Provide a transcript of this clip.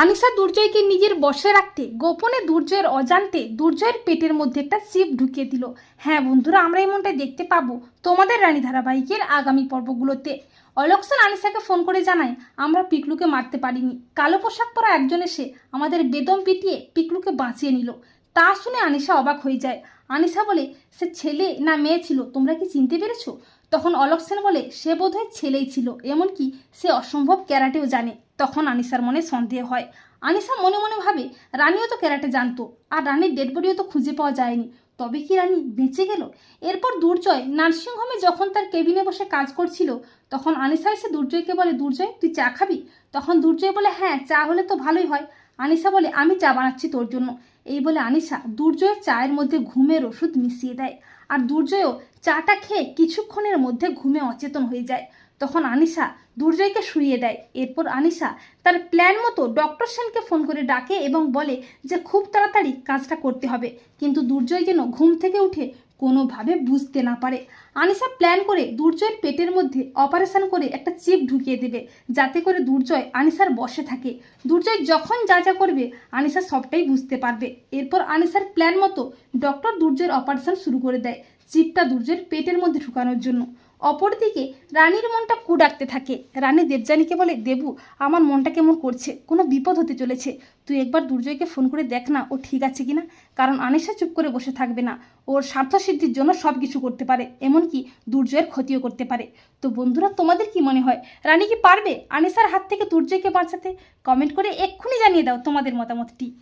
আনিসা দুর্জয়কে নিজের বসে রাখতে, গোপনে দুর্জয়ের অজান্তে দুর্জয়ের পেটের মধ্যে একটা সিপ ঢুকিয়ে দিল। হ্যাঁ বন্ধুরা, আমরা এমনটা দেখতে পাবো তোমাদের রানী ধারাবাহিকের আগামী পর্বগুলোতে। অলক্সন আনিসাকে ফোন করে জানায়, আমরা পিকলুকে মারতে পারিনি। কালো পোশাক পরা একজন এসে আমাদের বেদম পিটিয়ে পিকলুকে বাঁচিয়ে নিল। তা শুনে আনিসা অবাক হয়ে যায়। আনিসা বলে, সে ছেলে না মেয়ে ছিল, তোমরা কি চিনতে পেরেছ? তখন অলোক সেন বলে, সে বোধহয় ছেলেই ছিল, এমনকি সে অসম্ভব ক্যারাটেও জানে। তখন আনিসার মনে সন্দেহ হয়। আনিসা মনে মনে ভাবে, রানীও তো ক্যারাটে জানতো, আর রানীর ডেড বডিও তো খুঁজে পাওয়া যায়নি। তবে কি রানী বেঁচে গেল? এরপর দুর্জয় নার্সিংহোমে যখন তার কেবিনে বসে কাজ করছিল, তখন আনিসা এসে দুর্জয়কে বলে, দুর্জয়, তুই চা খাবি? তখন দুর্জয় বলে হ্যাঁ চা হলে তো ভালোই হয়। আনিসা বলে, আমি চা বানাচ্ছি তোর জন্য। এই বলে আনিসা দুর্জয়ের চায়ের মধ্যে ঘুমের ওষুধ মিশিয়ে দেয়। আর দুর্জয়ও চাটা খেয়ে কিছুক্ষণের মধ্যে ঘুমে অচেতন হয়ে যায়। তখন আনিসা দুর্জয়কে শুইয়ে দেয়। এরপর আনিসা তার প্ল্যান মতো ডক্টর সেনকে ফোন করে ডাকে এবং বলে যে, খুব তাড়াতাড়ি কাজটা করতে হবে। কিন্তু দুর্জয় যেন ঘুম থেকে উঠে কোনোভাবে বুঝতে না পারে। আনিসা প্ল্যান করে দুর্জয়ের পেটের মধ্যে অপারেশন করে একটা চিপ ঢুকিয়ে দেবে, যাতে করে দুর্জয় আনিসার বসে থাকে। দুর্জয় যখন যা যা করবে আনিসা সবটাই বুঝতে পারবে। এরপর আনিসার প্ল্যান মতো ডক্টর দুর্জয়ের অপারেশন শুরু করে দেয়। চিপটা দুর্জয়ের পেটের মধ্যে ঢুকানোর জন্য। অপরদিকে, রানীর মনটা কু ডাকতে থাকে। রানী দেবযানীকে বলে, দেবু, আমার মনটা কেমন করছে? কোনো বিপদ হতে চলেছে। তুই একবার দুর্জয়কে ফোন করে দেখ না, ও ঠিক আছে কিনা? কারণ আনিসা চুপ করে বসে থাকবে না। ওর স্বার্থ সিদ্ধির জন্য সব কিছু করতে পারে। এমনকি দুর্জয়ের ক্ষতিও করতে পারে। তো বন্ধুরা, তোমাদের কি মনে হয়? রানী কি পারবে আনিসার হাত থেকে দুর্জয়কে বাঁচাতে? কমেন্ট করে এক্ষুনি জানিয়ে দাও তোমাদের মতামতটি।